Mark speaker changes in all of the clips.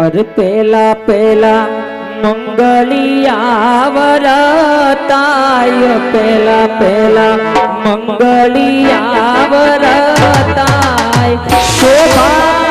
Speaker 1: અરે પેલા પેલા મંગળિયા વરતાય પેલા પેલા મંગળિયા વરતાય શોભા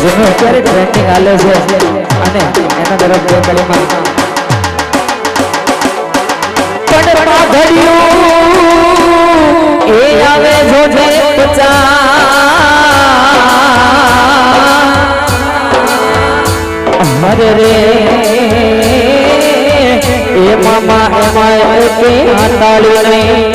Speaker 1: જેનું અત્યારે ટ્રેન્ડિંગ હાલે છે અને એના તરફ પણ ઘડિયું એ આવે. જોજે પચા હરે રે એ મામા એમાં કે હાથાળી નહીં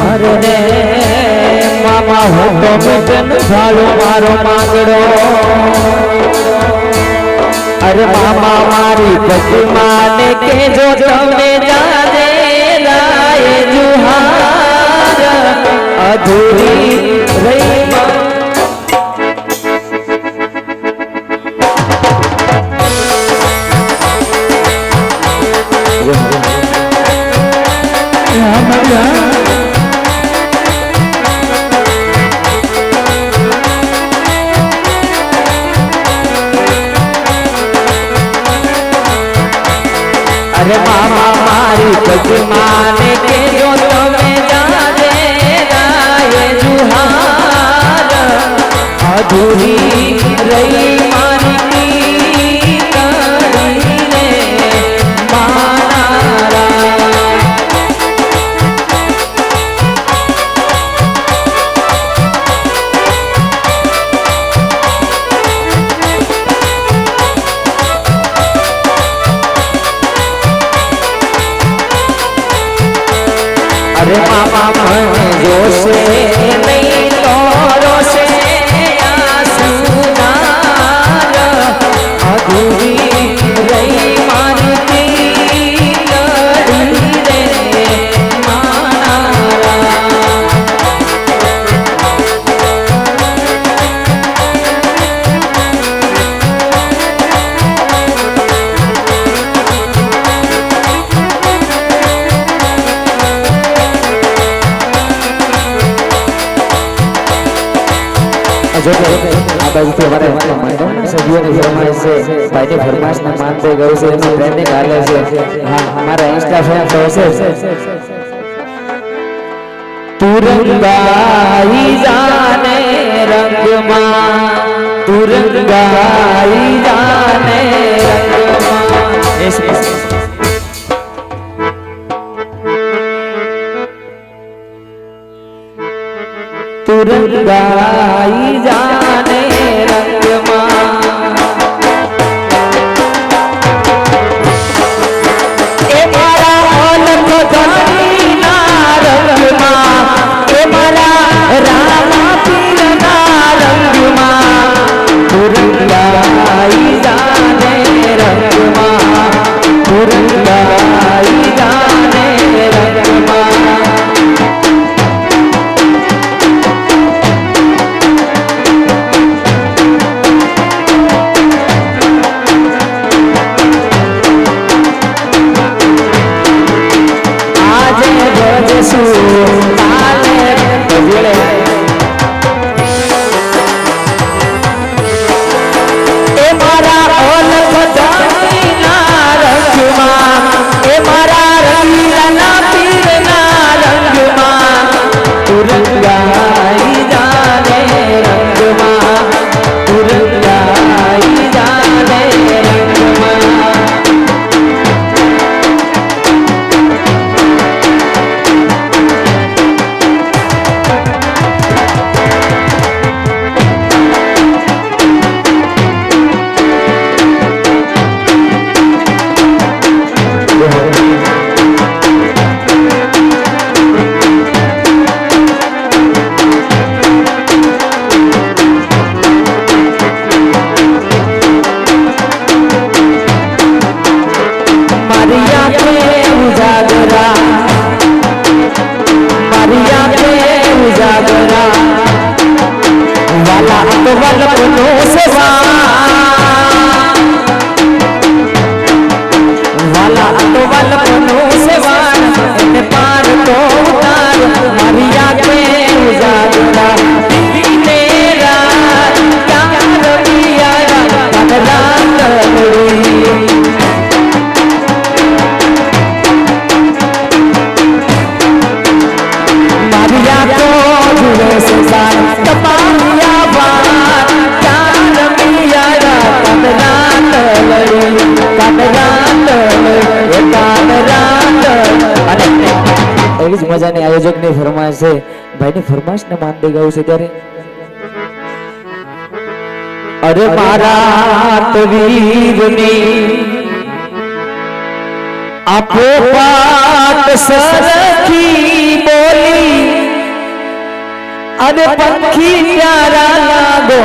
Speaker 1: હરે રે મામા હું તો મિટન ભાળો મારો માંગડો. અરે મામા મારી પ્રતિમાને કે જો તમે જાને લાય જુહાર. અધૂરી રહી મા અરે મામા મારી પ્રતિમાને કે આ બાજુથી અમારે મંડળના સભ્યોની ફરમાઈશ છે, ભાઈની ફરમાઈશને માન થઈ ગયું છે એનું ટ્રેન્ડિંગ હાલે છે. હા, અમારા ઇન્સ્ટા ફેન તો હશે તુરંગાઈ જાને રંગમાં, તુરંગાઈ જાને રંગમાં. એસ એસ અને આયોજકની ફરમાઈશ છે ભાઈની ફરમાઈશને માન દે ગાવું છે ત્યારે? અરે મારા તવીરની આપો પાટ સરખી બોલી અને પંખી પ્યારા લાગો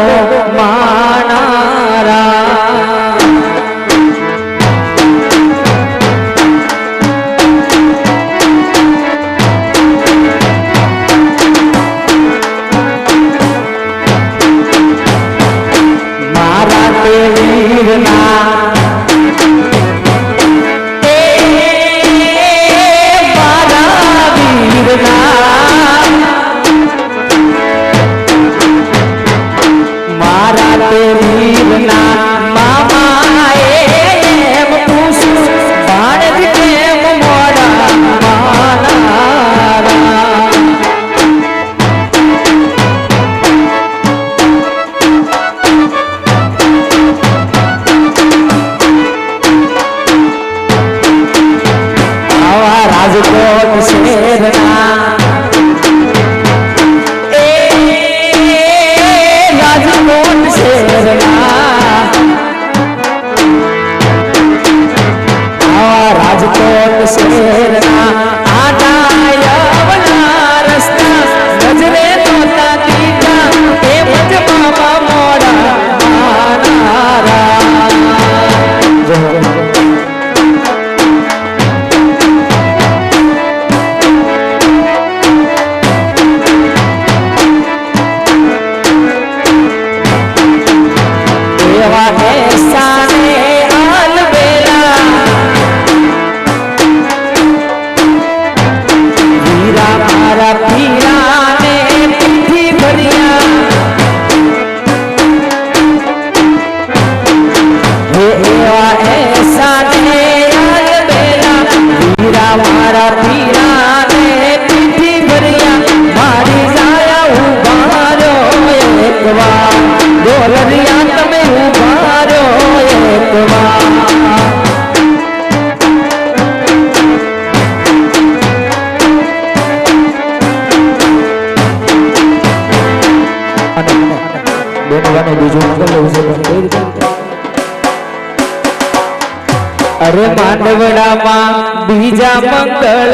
Speaker 1: માણારા. મેઘના મારા તેલ मंगल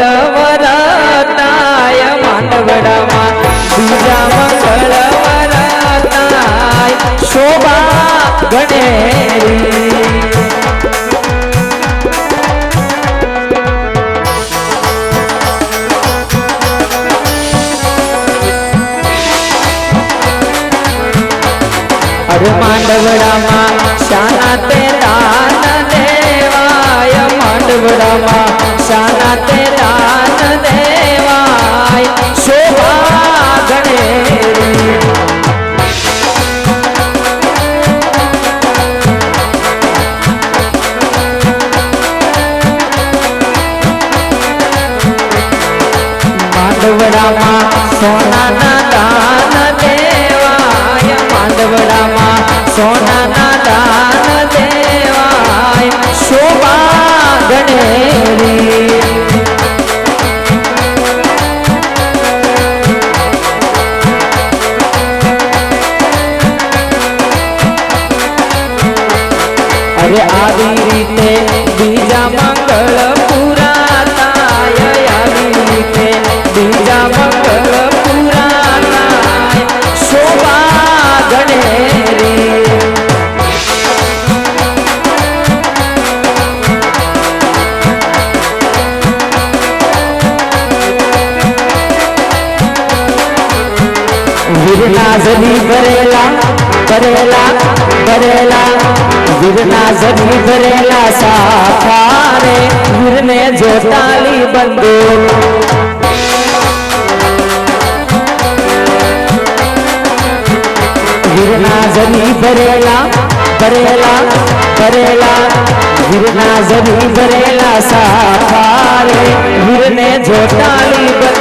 Speaker 1: भरेला भरेला गिरना जनी भरेला साखारे गिरने जो ताली बंदे। गिरना जमी भरेला भरेला भरेला गिरना जमी भरेला साखारे गिरने जो ताली जोटाली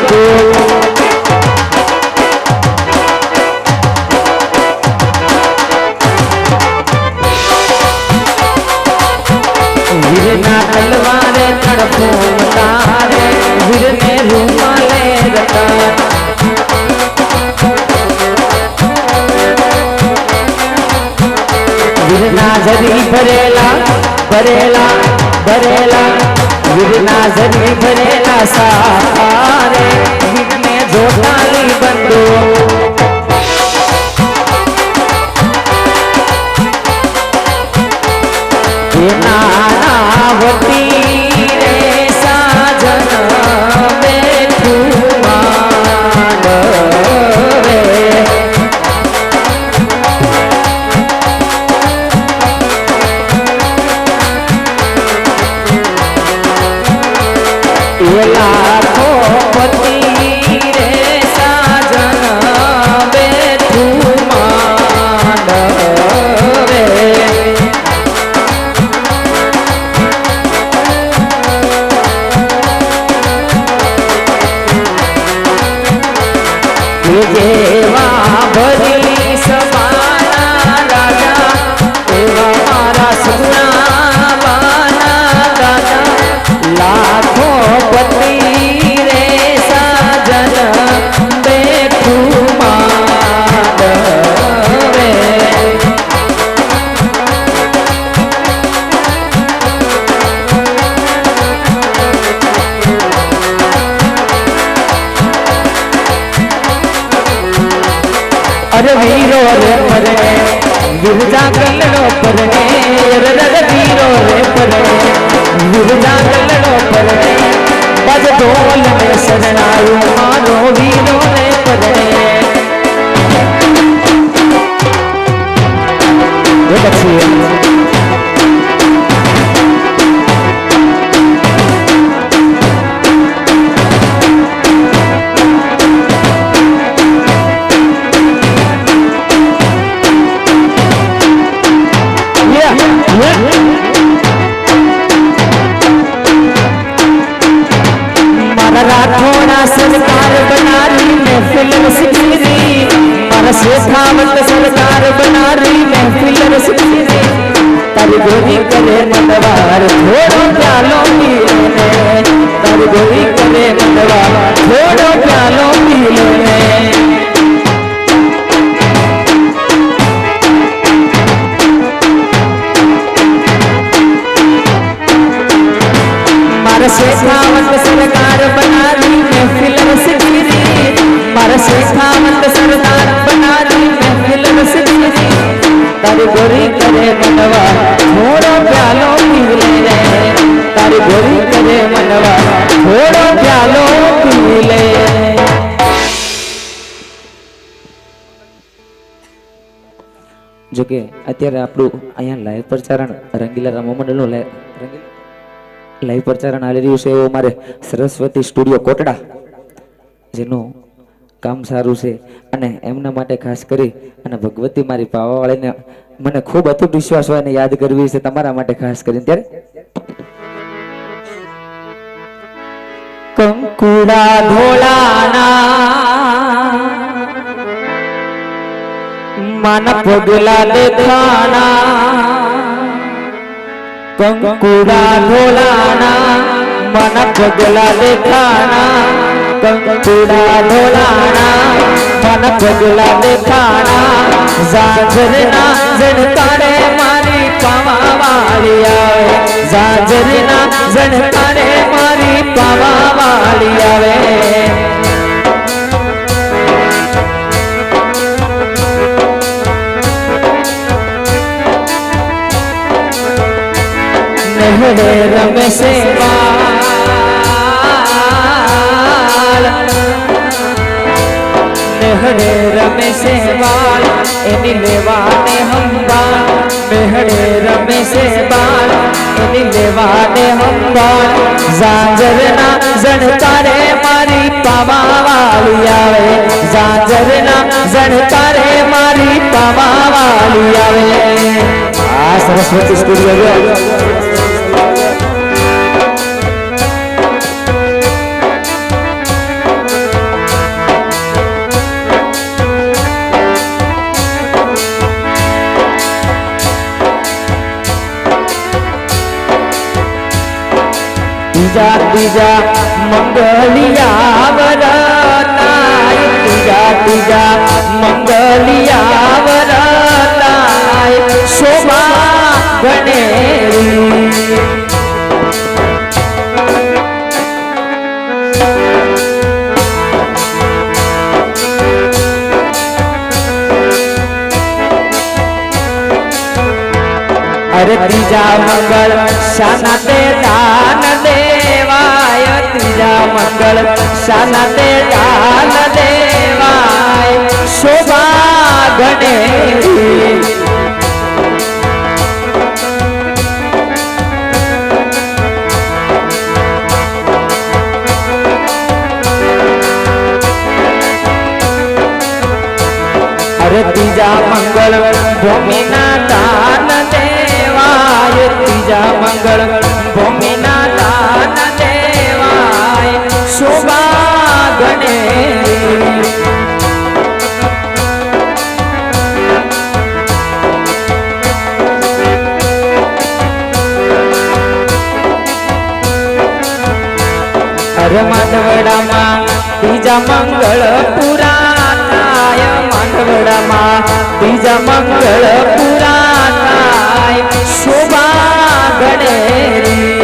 Speaker 1: Yeah, yeah. મારા રાઠોડા સરકાર બનારી મહેફિલ રસગીરી મારા શેખાવત સરકાર બનારી મહેફિલ રસગીરી તારી ગોરી કરે મતવાર થોડો પ્યાલો પીલે તારી ગોરી કરે મતવાર થોડો પ્યાલો પીલે જોકે અત્યારે આપણું અહીંયા લાઈવ પ્રચારણ રંગીલા રામા મંડળનું લાઈવ પ્રચારણ આવી રહ્યું છે એવું મારે સરસ્વતી સ્ટુડિયો કોટડા, જેનું કામ સારું છે અને એમના માટે ખાસ કરી અને ભગવતી મારી પાવાવાળીને મને ખૂબ અતૂટ વિશ્વાસ હોય યાદ કરવી છે તમારા માટે ખાસ કરીને ત્યારે. કંકુડા ધોળાના મન પગલા દેખાના કંકુડા ઢોલાના, મન પગલા દેખાના. કંકુડા ઢોલાના, મન પગલા દેખાના. ઝાંઝરના ઝણકારે મારી પાવા વાળી આવે. ઝાંઝરના ઝણકારે મારી પાવા વાળી આવે. નહેડે રમે છે બાલ નહેડે રમે છે બાલ એની લેવાને હંબાલ નહેડે રમે છે બાલ એની લેવાને હંબાલ ઝાંઝરના ઝણકારે મારી પાવા વાળી આવે ઝાંઝરના ઝણકારે મારી પાવા વાળી આવે આ સરસ્વતી સ્ટુડિયો ત્રીજા ત્રીજા મંગલિયા વરતાય ત્રીજા ત્રીજા મંગલિયા વરતાય શોભા ગણેરી અરે ત્રીજા મંગળ શાના તે દાન દેવાય ત્રીજા મંગળ શાના તે દાન દેવાય. શોભા ગણેરી અરે ત્રીજા મંગળ ભૂમિના દાન દેવાય ત્રીજા મંગળ ભૂમિના દાન દેવાય, શોભા ગણે. અરે માંડવડામાં બીજા મંગળ પુરા થાય માંડવડામાં બીજા મંગળ પુરા થાય શોભા મારી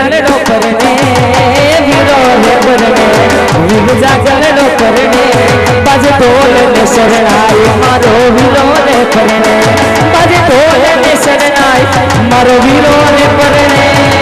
Speaker 1: વીર જાગર નો પરણે વીરો હે પરણે વીર જાગર નો પરણે બાજ ઢોલ ને શરણાય મારો વીરો ને કરને બાજ ઢોલ ને શરણાય મારો વીરો ને પરણે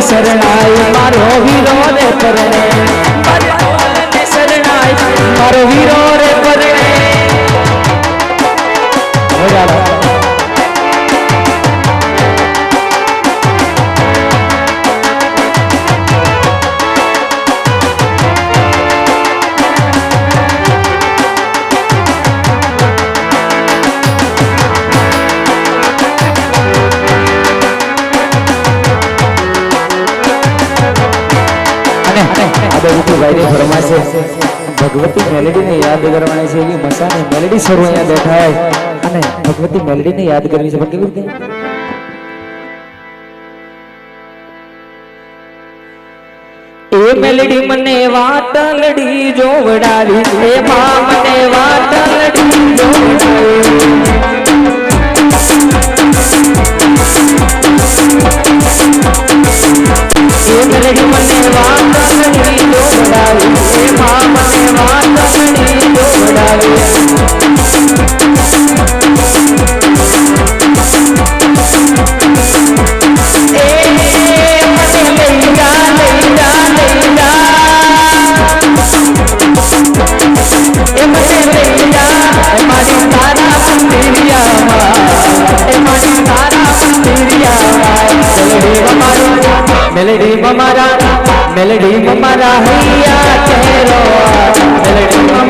Speaker 1: ઢોલ ને શરણાઈ મારો વીરો શરૂ અહીંયા દેખાય અને ભગવતી મેલડીને યાદ કરવી છે. પણ કેવી રીતે? એ મેલડી મને વાતલડી જોવડાવી, એ મા મને વાતલડી જોવડાવી. मेलडी ममारा मेलडी ममारा हैया चेहरो मेलडी ममारा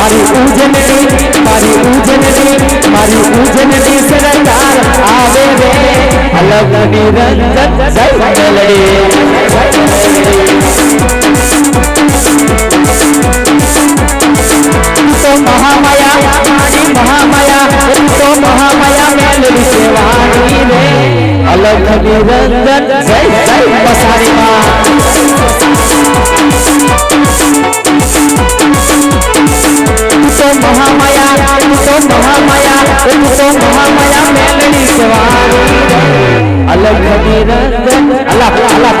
Speaker 1: मारी उजनडी मारी उजनडी मारी उजनडी सरदार आवे रे। अलग निरंजन सैलड़ी तो महामाया, मारी महामाया तो महामाया मेलड़ी सेवानी रे। अलग निरंजन सै सै पसारी মহামায়া উনসো মহামায়া উনসো মহামায়া মেলনি সওয়ারি अलग अल्लाह अल्लाह